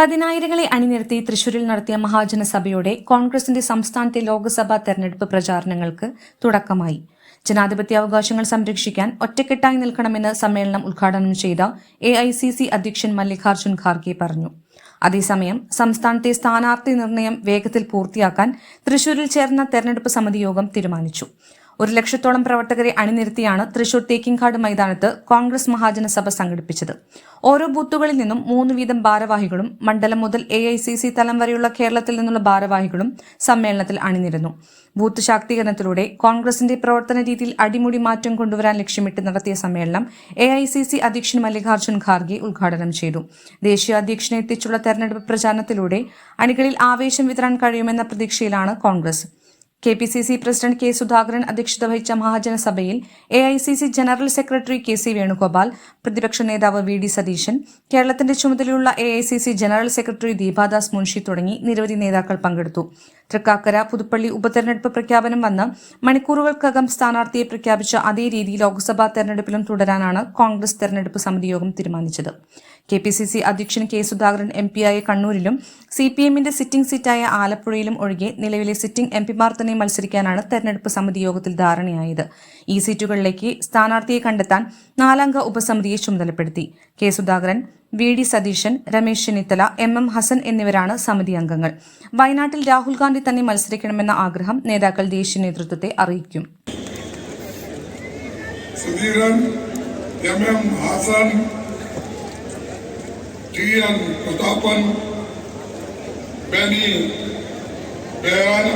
പതിനായിരങ്ങളെ അണിനിരത്തി തൃശൂരിൽ നടത്തിയ മഹാജനസഭയോടെ കോൺഗ്രസിന്റെ സംസ്ഥാനത്തെ ലോക്സഭാ തെരഞ്ഞെടുപ്പ് പ്രചാരണങ്ങൾക്ക് തുടക്കമായി. ജനാധിപത്യ അവകാശങ്ങൾ സംരക്ഷിക്കാൻ ഒറ്റക്കെട്ടായി നിൽക്കണമെന്ന് സമ്മേളനം ഉദ്ഘാടനം ചെയ്ത എ ഐ സി സി അധ്യക്ഷൻ മല്ലികാർജുൻ ഖാർഗെ പറഞ്ഞു. അതേസമയം സംസ്ഥാനത്തെ സ്ഥാനാർത്ഥി നിർണയം വേഗത്തിൽ പൂർത്തിയാക്കാൻ തൃശൂരിൽ ചേർന്ന തെരഞ്ഞെടുപ്പ് സമിതി യോഗം തീരുമാനിച്ചു. ഒരു ലക്ഷത്തോളം പ്രവർത്തകരെ അണിനിരത്തിയാണ് തൃശൂർ തേക്കിൻകാട് മൈതാനത്ത് കോൺഗ്രസ് മഹാജന സഭ സംഘടിപ്പിച്ചത്. ഓരോ ബൂത്തുകളിൽ നിന്നും മൂന്ന് വീതം ഭാരവാഹികളും മണ്ഡലം മുതൽ എ ഐ സി സി തലം വരെയുള്ള കേരളത്തിൽ നിന്നുള്ള ഭാരവാഹികളും സമ്മേളനത്തിൽ അണിനിരുന്നു. ബൂത്ത് ശാക്തീകരണത്തിലൂടെ കോൺഗ്രസിന്റെ പ്രവർത്തന രീതിയിൽ അടിമുടി മാറ്റം കൊണ്ടുവരാൻ ലക്ഷ്യമിട്ട് നടത്തിയ സമ്മേളനം എ ഐ സി സി അധ്യക്ഷൻ മല്ലികാർജുൻ ഖാർഗെ ഉദ്ഘാടനം ചെയ്തു. ദേശീയ അധ്യക്ഷനെ എത്തിച്ചുള്ള തെരഞ്ഞെടുപ്പ് പ്രചാരണത്തിലൂടെ അണികളിൽ ആവേശം വിതരാൻ കഴിയുമെന്ന പ്രതീക്ഷയിലാണ് Congress. K P C C president K Sudhakaran അധ്യക്ഷത വഹിച്ച മഹാജനസഭയിൽ A I C C general secretary K C Venugopal പ്രതിപക്ഷ നേതാവ് വി ഡി സതീശൻ കേരളത്തിന്റെ ചുമതലയുള്ള A I C C general secretary Deepa Das Munshi തുടങ്ങി നിരവധി നേതാക്കൾ പങ്കെടുത്തു. തൃക്കാക്കര പുതുപ്പള്ളി ഉപതെരഞ്ഞെടുപ്പ് പ്രഖ്യാപനം വന്ന് മണിക്കൂറുകൾക്കകം സ്ഥാനാർത്ഥിയെ പ്രഖ്യാപിച്ച അതേ രീതി ലോക്സഭാ തെരഞ്ഞെടുപ്പിലും തുടരാനാണ് കോൺഗ്രസ് തെരഞ്ഞെടുപ്പ് സമിതി യോഗം തീരുമാനിച്ചത്. കെ പി സി സി അധ്യക്ഷൻ കെ സുധാകരൻ എം പിയായ കണ്ണൂരിലും സി പി എമ്മിന്റെ സിറ്റിംഗ് സീറ്റായ ആലപ്പുഴയിലും ഒഴികെ നിലവിലെ സിറ്റിംഗ് എം പിമാർ തന്നെ മത്സരിക്കാനാണ് തെരഞ്ഞെടുപ്പ് സമിതി യോഗത്തിൽ ധാരണയായത്. ഈ സീറ്റുകളിലേക്ക് സ്ഥാനാർത്ഥിയെ കണ്ടെത്താൻ നാലംഗ ഉപസമിതിയെ ചുമതലപ്പെടുത്തി. K Sudhakaran V D Satheesan Ramesh Chennithala M M Hassan എന്നിവരാണ് സമിതി അംഗങ്ങൾ. വയനാട്ടിൽ രാഹുൽ ഗാന്ധി തന്നെ മത്സരിക്കണമെന്ന ആഗ്രഹം നേതാക്കൾ ദേശീയ നേതൃത്വത്തെ അറിയിക്കും. സുധീരൻ ബേയാൻ